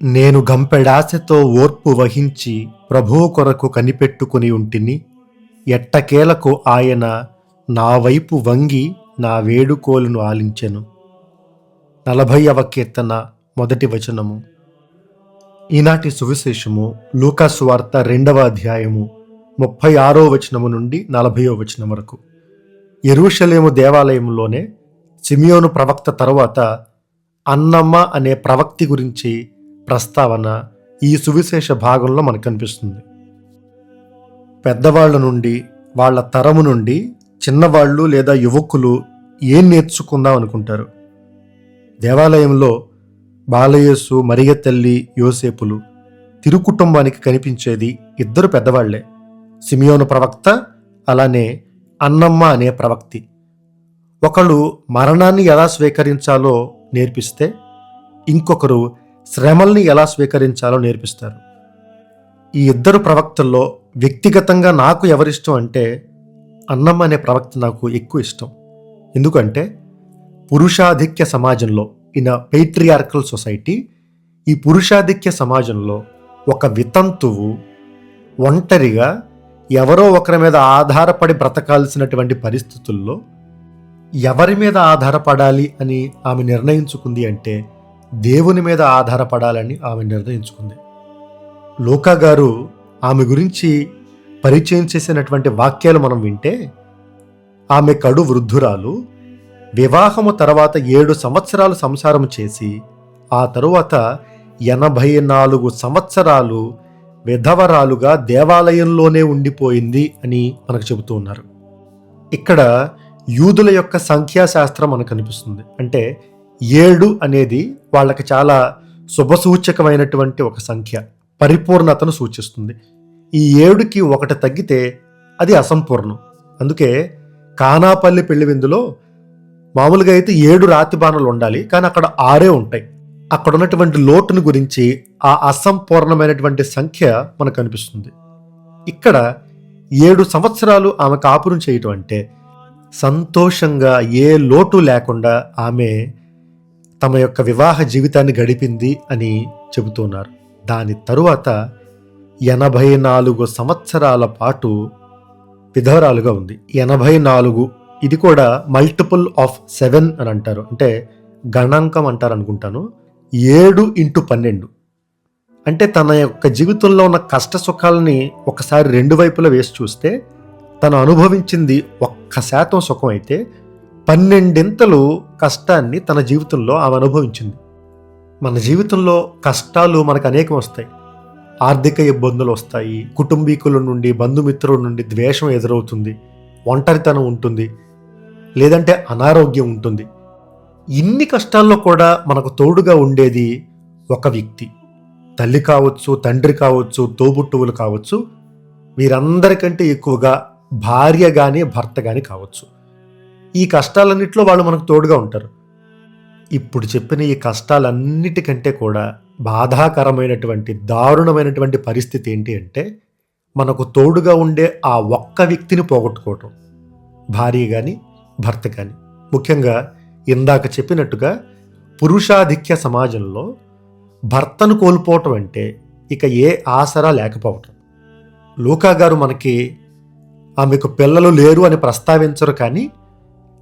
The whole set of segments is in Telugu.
నేను గంపెడాశతో ఓర్పు వహించి ప్రభువు కొరకు కనిపెట్టుకుని ఉంటిని ఎట్టకేలకు ఆయన నా వైపు వంగి నా వేడుకోలును ఆలించెను. నలభైవ కీర్తన మొదటి వచనము. ఈనాటి సువిశేషము లూకాసు వార్త రెండవ అధ్యాయము ముప్పై ఆరో వచనము నుండి నలభయో వచనం వరకు. ఎరుషలేము దేవాలయంలోనే సిమియోను ప్రవక్త తరువాత అన్నమ్మ అనే ప్రవక్తి గురించి ప్రస్తావన ఈ సువిశేష భాగంలో మనకు కనిపిస్తుంది. పెద్దవాళ్ళ నుండి వాళ్ళ తరము నుండి చిన్నవాళ్ళు లేదా యువకులు ఏం నేర్చుకుందాం అనుకుంటారు? దేవాలయంలో బాలయేసు మరియ తల్లి యోసేపులు తిరుకుటుంబానికి కనిపించేది ఇద్దరు పెద్దవాళ్ళే. సిమియోను ప్రవక్త అలానే అన్నమ్మ అనే ప్రవక్తి. ఒకళ్ళు మరణాన్ని ఎలా స్వీకరించాలో నేర్పిస్తే ఇంకొకరు శ్రమల్ని ఎలా స్వీకరించాలో నేర్పిస్తారు. ఈ ఇద్దరు ప్రవక్తల్లో వ్యక్తిగతంగా నాకు ఎవరిష్టం అంటే అన్నమ్మ అనే ప్రవక్త నాకు ఎక్కువ ఇష్టం. ఎందుకంటే పురుషాధిక్య సమాజంలో ఇన్ పెయిట్రియార్కల్ సొసైటీ ఈ పురుషాధిక్య సమాజంలో ఒక వితంతువు ఒంటరిగా ఎవరో ఒకరి మీద ఆధారపడి బ్రతకాల్సినటువంటి పరిస్థితుల్లో ఎవరి మీద ఆధారపడాలి అని ఆమె నిర్ణయించుకుంది అంటే దేవుని మీద ఆధారపడాలని ఆమె నిర్ణయించుకుంది. లోకా గారు ఆమె గురించి పరిచయం చేసినటువంటి వాక్యాలు మనం వింటే ఆమె కడు వృద్ధురాలు వివాహము తర్వాత ఏడు సంవత్సరాలు సంసారం చేసి ఆ తరువాత ఎనభై నాలుగు సంవత్సరాలు విధవరాలుగా దేవాలయంలోనే ఉండిపోయింది అని మనకు చెబుతూ ఉన్నారు. ఇక్కడ యూదుల యొక్క సంఖ్యాశాస్త్రం మనకు కనిపిస్తుంది. అంటే ఏడు అనేది వాళ్ళకి చాలా శుభసూచకమైనటువంటి ఒక సంఖ్య పరిపూర్ణతను సూచిస్తుంది. ఈ ఏడుకి ఒకటి తగ్గితే అది అసంపూర్ణం. అందుకే కానాపల్లి పెళ్ళి విందులో మామూలుగా అయితే ఏడు రాతి బాణలు ఉండాలి కానీ అక్కడ ఆరే ఉంటాయి. అక్కడ ఉన్నటువంటి లోటును గురించి ఆ అసంపూర్ణమైనటువంటి సంఖ్య మనకు కనిపిస్తుంది ఇక్కడ ఏడు సంవత్సరాలు ఆమె కాపురం చేయటం అంటే సంతోషంగా ఏ లోటు లేకుండా ఆమె తమ యొక్క వివాహ జీవితాన్ని గడిపింది అని చెబుతున్నారు. దాని తరువాత ఎనభై నాలుగు సంవత్సరాల పాటు విధవరాలుగా ఉంది. ఎనభై నాలుగు ఇది కూడా మల్టిపుల్ ఆఫ్ సెవెన్ అని అంటారు. అంటే గణాంకం అంటారు అనుకుంటాను. ఏడు ఇంటూ పన్నెండు. అంటే తన యొక్క జీవితంలో ఉన్న కష్ట సుఖాలని ఒకసారి రెండు వైపులా వేసి చూస్తే తను అనుభవించింది ఒక్క శాతం సుఖం అయితే పన్నెండింతలు కష్టాన్ని తన జీవితంలో ఆమె అనుభవించింది. మన జీవితంలో కష్టాలు మనకు అనేకం వస్తాయి. ఆర్థిక ఇబ్బందులు వస్తాయి. కుటుంబీకుల నుండి బంధుమిత్రుల నుండి ద్వేషం ఎదురవుతుంది. ఒంటరితనం ఉంటుంది. లేదంటే అనారోగ్యం ఉంటుంది. ఇన్ని కష్టాల్లో కూడా మనకు తోడుగా ఉండేది ఒక వ్యక్తి. తల్లి కావచ్చు తండ్రి కావచ్చు తోబుట్టువులు కావచ్చు వీరందరికంటే ఎక్కువగా భార్య కానీ భర్త కానీ కావచ్చు. ఈ కష్టాలన్నింటిలో వాళ్ళు మనకు తోడుగా ఉంటారు. ఇప్పుడు చెప్పిన ఈ కష్టాలన్నిటికంటే కూడా బాధాకరమైనటువంటి దారుణమైనటువంటి పరిస్థితి ఏంటి అంటే మనకు తోడుగా ఉండే ఆ ఒక్క వ్యక్తిని పోగొట్టుకోవటం. భార్య కానీ భర్త కానీ ముఖ్యంగా ఇందాక చెప్పినట్టుగా పురుషాధిక్య సమాజంలో భర్తను కోల్పోవటం అంటే ఇక ఏ ఆసరా లేకపోవటం. లూకా గారు మనకి ఆమెకు పిల్లలు లేరు అని ప్రస్తావించరు కానీ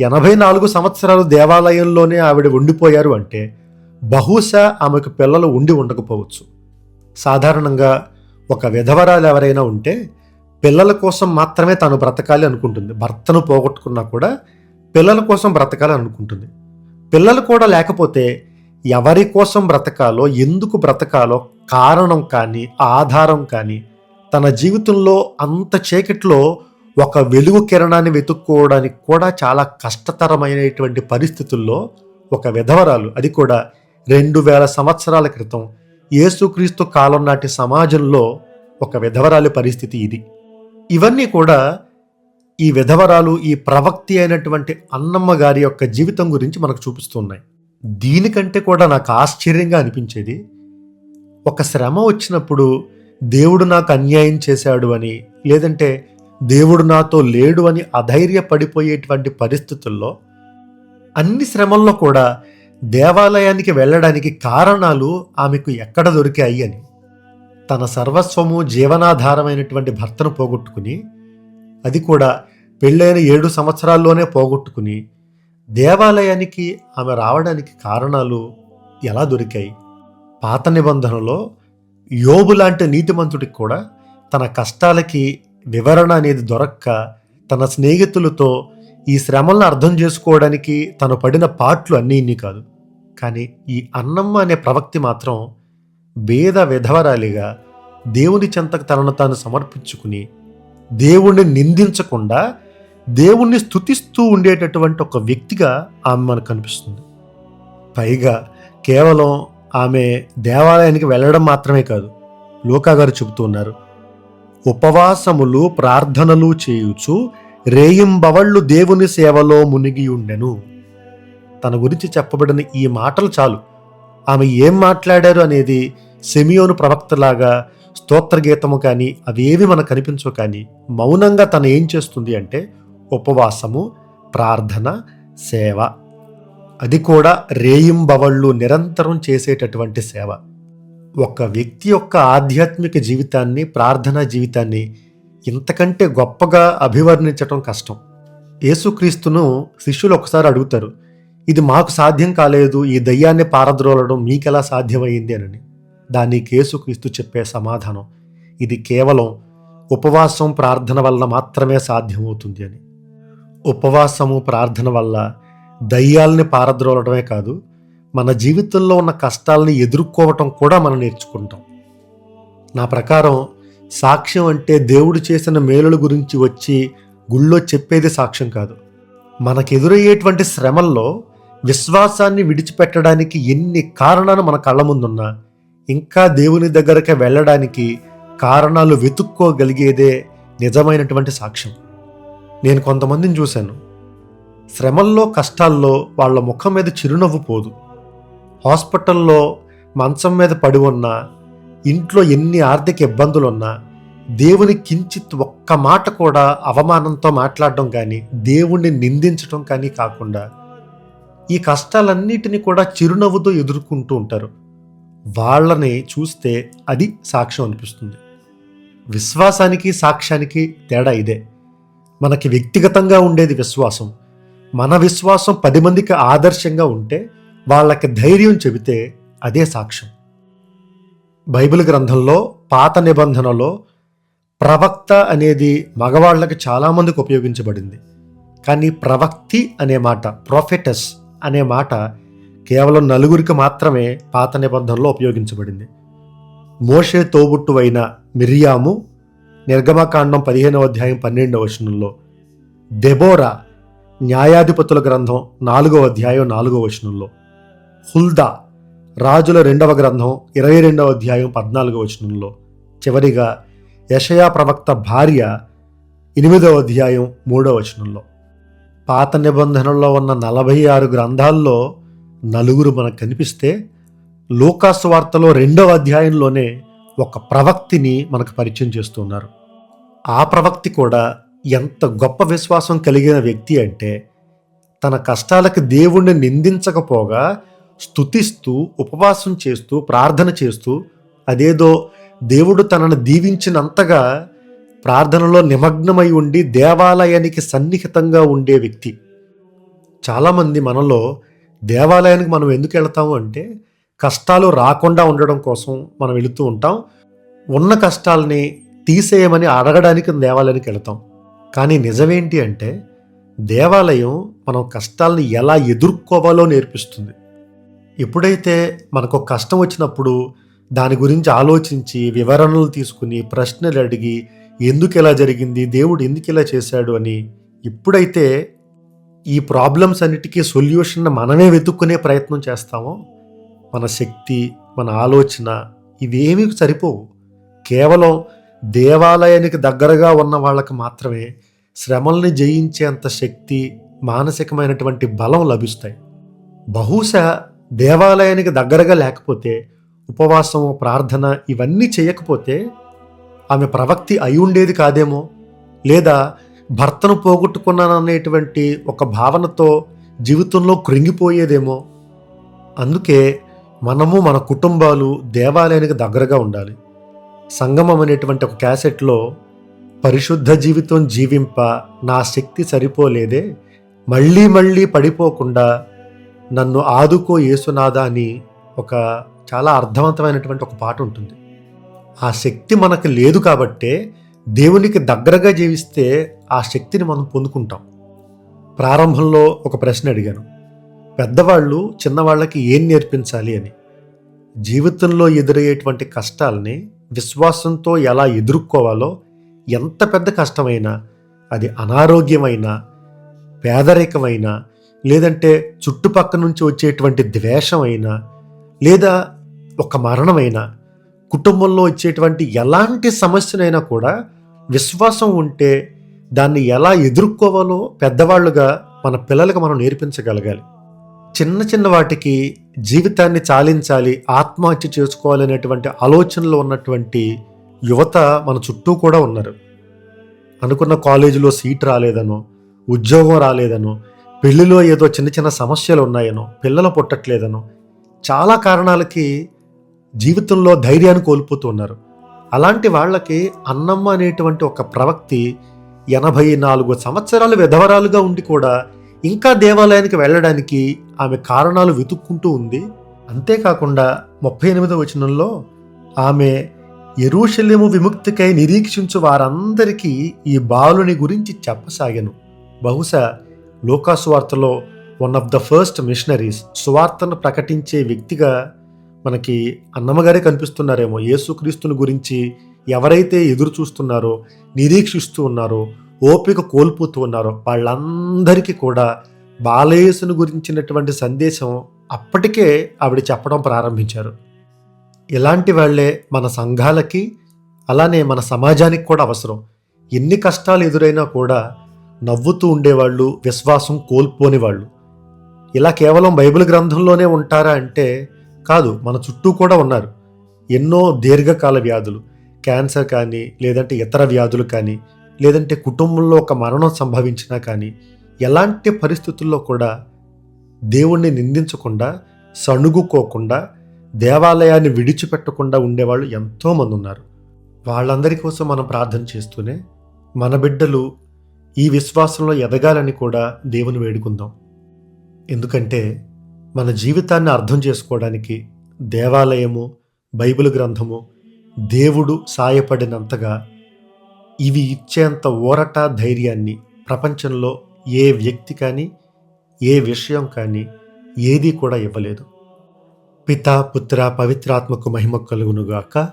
ఎనభై నాలుగు సంవత్సరాలు దేవాలయంలోనే ఆవిడ ఉండిపోయారు అంటే బహుశా ఆమెకు పిల్లలు ఉండి ఉండకపోవచ్చు. సాధారణంగా ఒక విధవరాలు ఎవరైనా ఉంటే పిల్లల కోసం మాత్రమే తను బ్రతకాలి అనుకుంటుంది. భర్తను పోగొట్టుకున్నా కూడా పిల్లల కోసం బ్రతకాలి అనుకుంటుంది. పిల్లలు కూడా లేకపోతే ఎవరి కోసం బ్రతకాలో ఎందుకు బ్రతకాలో కారణం కానీ ఆధారం కానీ తన జీవితంలో అంత చీకట్లో ఒక వెలుగు కిరణాన్ని వెతుక్కోవడానికి కూడా చాలా కష్టతరమైనటువంటి పరిస్థితుల్లో ఒక విధవరాలు అది కూడా రెండు వేల సంవత్సరాల క్రితం యేసుక్రీస్తు కాలం నాటి సమాజంలో ఒక విధవరాలి పరిస్థితి ఇది. ఇవన్నీ కూడా ఈ విధవరాలు ఈ ప్రవక్తి అయినటువంటి అన్నమ్మ గారి యొక్క జీవితం గురించి మనకు చూపిస్తున్నాయి. దీనికంటే కూడా నాకు ఆశ్చర్యంగా అనిపించేది ఒక శ్రమ వచ్చినప్పుడు దేవుడు నాకు అన్యాయం చేశాడు అని లేదంటే దేవుడు నాతో లేడు అని అధైర్యపడిపోయేటువంటి పరిస్థితుల్లో అన్ని శ్రమల్లో కూడా దేవాలయానికి వెళ్ళడానికి కారణాలు ఆమెకు ఎక్కడ దొరికాయి అని తన సర్వస్వము జీవనాధారమైనటువంటి భర్తను పోగొట్టుకుని అది కూడా పెళ్ళైన ఏడు సంవత్సరాల్లోనే పోగొట్టుకుని దేవాలయానికి ఆమె రావడానికి కారణాలు ఎలా దొరికాయి? పాత నిబంధనలో యోబు లాంటి నీతిమంతుడికి కూడా తన కష్టాలకి వివరణ అనేది దొరక్క తన స్నేహితులతో ఈ శ్రమలను అర్థం చేసుకోవడానికి తను పడిన పాట్లు అన్నీ ఇన్ని కాదు. కానీ ఈ అన్నమ్మ అనే ప్రవక్తి మాత్రం భేద విధవరాలిగా దేవుని చెంతకు తనను తాను సమర్పించుకుని దేవుణ్ణి నిందించకుండా దేవుణ్ణి స్తుతిస్తూ ఉండేటటువంటి ఒక వ్యక్తిగా ఆమె మనకు కనిపిస్తుంది. పైగా కేవలం ఆమె దేవాలయానికి వెళ్ళడం మాత్రమే కాదు లోకా గారు చెబుతున్నారు ఉపవాసములు ప్రార్థనలు చేయుచు రేయింబవళ్ళు దేవుని సేవలో మునిగి ఉండెను తన గురించి చెప్పబడిన ఈ మాటలు చాలు. ఆమె ఏం మాట్లాడారు అనేది సెమియోను ప్రవక్తలాగా స్తోత్రగీతము కానీ అవేవి మనకు కనిపించవు కానీ మౌనంగా తను ఏం చేస్తుంది అంటే ఉపవాసము ప్రార్థన సేవ. అది కూడా రేయింబవళ్ళు నిరంతరం చేసేటటువంటి సేవ. ఒక వ్యక్తి యొక్క ఆధ్యాత్మిక జీవితాన్ని ప్రార్థనా జీవితాన్ని ఇంతకంటే గొప్పగా అభివర్ణించటం కష్టం. యేసుక్రీస్తును శిష్యులు ఒకసారి అడుగుతారు ఇది మాకు సాధ్యం కాలేదు ఈ దయ్యాన్ని పారద్రోలడం మీకెలా సాధ్యమైంది? అని దానికి యేసుక్రీస్తు చెప్పే సమాధానం ఇది కేవలం ఉపవాసం ప్రార్థన వల్ల మాత్రమే సాధ్యమవుతుంది అని. ఉపవాసము ప్రార్థన వల్ల దయ్యాల్ని పారద్రోలడమే కాదు మన జీవితంలో ఉన్న కష్టాలని ఎదుర్కోవటం కూడా మనం నేర్చుకుంటాం. నా ప్రకారం సాక్ష్యం అంటే దేవుడు చేసిన మేలుల గురించి వచ్చి గుళ్ళో చెప్పేది సాక్ష్యం కాదు. మనకెదురయ్యేటువంటి శ్రమల్లో విశ్వాసాన్ని విడిచిపెట్టడానికి ఎన్ని కారణాలు మన కళ్ళ ముందున్నా ఇంకా దేవుని దగ్గరకే వెళ్ళడానికి కారణాలు వెతుక్కోగలిగేదే నిజమైనటువంటి సాక్ష్యం. నేను కొంతమందిని చూశాను. శ్రమల్లో కష్టాల్లో వాళ్ళ ముఖం మీద చిరునవ్వు పోదు. హాస్పిటల్లో మంచం మీద పడి ఉన్నా ఇంట్లో ఎన్ని ఆర్థిక ఇబ్బందులున్నా దేవుని కించిత్ ఒక్క మాట కూడా అవమానంతో మాట్లాడడం కానీ దేవుణ్ణి నిందించడం కానీ కాకుండా ఈ కష్టాలన్నిటిని కూడా చిరునవ్వుతో ఎదుర్కొంటూ ఉంటారు. వాళ్ళని చూస్తే అది సాక్ష్యం అనిపిస్తుంది. విశ్వాసానికి సాక్ష్యానికి తేడా ఇదే. మనకి వ్యక్తిగతంగా ఉండేది విశ్వాసం. మన విశ్వాసం పది మందికి ఆదర్శంగా ఉంటే వాళ్ళకి ధైర్యం చెబితే అదే సాక్ష్యం. బైబిల్ గ్రంథంలో పాత నిబంధనలో ప్రవక్త అనేది మగవాళ్ళకి చాలామందికి ఉపయోగించబడింది. కానీ ప్రవక్తి అనే మాట ప్రొఫెటస్ అనే మాట కేవలం నలుగురికి మాత్రమే పాత నిబంధనలో ఉపయోగించబడింది. మోషే తోబుట్టువైన మిరియాము నిర్గమకాండం పదిహేనవ అధ్యాయం పన్నెండవ వచనంలో దెబోరా న్యాయాధిపతుల గ్రంథం నాలుగవ అధ్యాయం నాలుగవ వచనంలో హుల్దా రాజుల రెండవ గ్రంథం ఇరవై రెండవ అధ్యాయం పద్నాలుగవ వచనంలో. చివరిగా యషయా ప్రవక్త భార్య ఎనిమిదవ అధ్యాయం మూడవ వచనంలో. పాత నిబంధనల్లో ఉన్న నలభై ఆరు గ్రంథాల్లో నలుగురు మనకు కనిపిస్తే లోకాసు వార్తలో రెండవ అధ్యాయంలోనే ఒక ప్రవక్తిని మనకు పరిచయం చేస్తున్నారు. ఆ ప్రవక్తి కూడా ఎంత గొప్ప విశ్వాసం కలిగిన వ్యక్తి అంటే తన కష్టాలకు దేవుణ్ణి నిందించకపోగా స్తుతిస్తూ ఉపవాసం చేస్తూ ప్రార్థన చేస్తూ అదేదో దేవుడు తనను దీవించినంతగా ప్రార్థనలో నిమగ్నమై ఉండి దేవాలయానికి సన్నిహితంగా ఉండే వ్యక్తి. చాలామంది మనలో దేవాలయానికి మనం ఎందుకు వెళ్తాము అంటే కష్టాలు రాకుండా ఉండడం కోసం మనం వెళుతూ ఉంటాం. ఉన్న కష్టాలని తీసేయమని అడగడానికి దేవాలయానికి వెళతాం. కానీ నిజమేంటి అంటే దేవాలయం మనం కష్టాలను ఎలా ఎదుర్కోవాలో నేర్పిస్తుంది. ఎప్పుడైతే మనకు కష్టం వచ్చినప్పుడు దాని గురించి ఆలోచించి వివరణలు తీసుకుని ప్రశ్నలు అడిగి ఎందుకు ఇలా జరిగింది దేవుడు ఎందుకు ఇలా చేశాడు అని ఎప్పుడైతే ఈ ప్రాబ్లమ్స్ అన్నిటికీ సొల్యూషన్ మనమే వెతుక్కునే ప్రయత్నం చేస్తామో మన శక్తి మన ఆలోచన ఇవేమీ సరిపోవు. కేవలం దేవాలయానికి దగ్గరగా ఉన్న వాళ్ళకి మాత్రమే శ్రమల్ని జయించేంత శక్తి మానసికమైనటువంటి బలం లభిస్తాయి. బహుశా దేవాలయానికి దగ్గరగా లేకపోతే ఉపవాసం ప్రార్థన ఇవన్నీ చేయకపోతే ఆమె ప్రవక్తి అయి ఉండేది కాదేమో? లేదా భర్తను పోగొట్టుకున్నాననేటువంటి ఒక భావనతో జీవితంలో కృంగిపోయేదేమో? అందుకే మనము మన కుటుంబాలు దేవాలయానికి దగ్గరగా ఉండాలి. సంగమం అనేటువంటి ఒక క్యాసెట్లో పరిశుద్ధ జీవితం జీవింప నా శక్తి సరిపోలేదే మళ్ళీ మళ్ళీ పడిపోకుండా నన్ను ఆదుకో యేసునాథ అని ఒక చాలా అర్థవంతమైనటువంటి ఒక పాట ఉంటుంది. ఆ శక్తి మనకు లేదు కాబట్టే దేవునికి దగ్గరగా జీవిస్తే ఆ శక్తిని మనం పొందుకుంటాం. ప్రారంభంలో ఒక ప్రశ్న అడిగాను. పెద్దవాళ్ళు చిన్నవాళ్ళకి ఏం నేర్పించాలి అని. జీవితంలో ఎదురయ్యేటువంటి కష్టాలని విశ్వాసంతో ఎలా ఎదుర్కోవాలో ఎంత పెద్ద కష్టమైనా అది అనారోగ్యమైనా పేదరికమైనా లేదంటే చుట్టుపక్క నుంచి వచ్చేటువంటి ద్వేషమైనా లేదా ఒక మరణమైనా కుటుంబంలో వచ్చేటువంటి ఎలాంటి సమస్యనైనా కూడా విశ్వాసం ఉంటే దాన్ని ఎలా ఎదుర్కోవాలో పెద్దవాళ్ళుగా మన పిల్లలకు మనం నేర్పించగలగాలి. చిన్న చిన్న వాటికి జీవితాన్ని చాలించాలి ఆత్మహత్య చేసుకోవాలనేటువంటి ఆలోచనలో ఉన్నటువంటి యువత మన చుట్టూ కూడా ఉన్నారు. అనుకున్న కాలేజీలో సీట్ రాలేదనో ఉద్యోగం రాలేదనో పెళ్ళిలో ఏదో చిన్న చిన్న సమస్యలు ఉన్నాయనో పిల్లలు పుట్టట్లేదనో చాలా కారణాలకి జీవితంలో ధైర్యాన్ని కోల్పోతూ ఉన్నారు. అలాంటి వాళ్ళకి అన్నమ్మ అనేటువంటి ఒక ప్రవక్తి ఎనభై నాలుగు సంవత్సరాలు విధవరాలుగా ఉండి కూడా ఇంకా దేవాలయానికి వెళ్ళడానికి ఆమె కారణాలు వెతుక్కుంటూ ఉంది. అంతేకాకుండా ముప్పై ఎనిమిదవ వచనంలో ఆమె ఎరుషలేము విముక్తికై నిరీక్షించు వారందరికీ ఈ బాలుని గురించి చెప్పసాగాను. బహుశా లోకాసువార్తలో one of the first missionaries సువార్తను ప్రకటించే వ్యక్తిగా మనకి అన్నమ్మగారే కనిపిస్తున్నారేమో. యేసుక్రీస్తుని గురించి ఎవరైతే ఎదురు చూస్తున్నారో నిరీక్షిస్తూ ఉన్నారో ఓపిక కోల్పోతూ ఉన్నారో వాళ్ళందరికీ కూడా బాలయేసుని గురించినటువంటి సందేశం అప్పటికే ఆవిడ చెప్పడం ప్రారంభించారు. ఇలాంటి వాళ్ళే మన సంఘాలకి అలానే మన సమాజానికి కూడా అవసరం. ఎన్ని కష్టాలు ఎదురైనా కూడా నవ్వుతూ ఉండేవాళ్ళు విశ్వాసం కోల్పోని వాళ్ళు ఇలా కేవలం బైబిల్ గ్రంథంలోనే ఉంటారా అంటే కాదు మన చుట్టూ కూడా ఉన్నారు. ఎన్నో దీర్ఘకాల వ్యాధులు. క్యాన్సర్ కానీ లేదంటే ఇతర వ్యాధులు కానీ లేదంటే కుటుంబంలో ఒక మరణం సంభవించినా కానీ ఎలాంటి పరిస్థితుల్లో కూడా దేవుణ్ణి నిందించకుండా సణుగుకోకుండా దేవాలయాన్ని విడిచిపెట్టకుండా ఉండేవాళ్ళు ఎంతోమంది ఉన్నారు. వాళ్ళందరి కోసం మనం ప్రార్థన చేస్తూనే మన బిడ్డలు ఈ విశ్వాసంలో ఎదగాలని కూడా దేవుని వేడుకుందాం. ఎందుకంటే మన జీవితాన్ని అర్థం చేసుకోవడానికి దేవాలయము బైబిల్ గ్రంథము దేవుడు సాయపడినంతగా ఇవి ఇచ్చేంత ఊరట ధైర్యాన్ని ప్రపంచంలో ఏ వ్యక్తి కానీ ఏ విషయం కానీ ఏదీ కూడా ఇవ్వలేదు. పిత పుత్ర పవిత్రాత్మకు మహిమ కలుగునుగాక.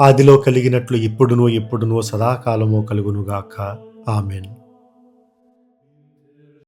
ఆదిలో కలిగినట్లు ఇప్పుడునో ఇప్పుడును సదాకాలము కలుగునుగాక. ఆమెన్.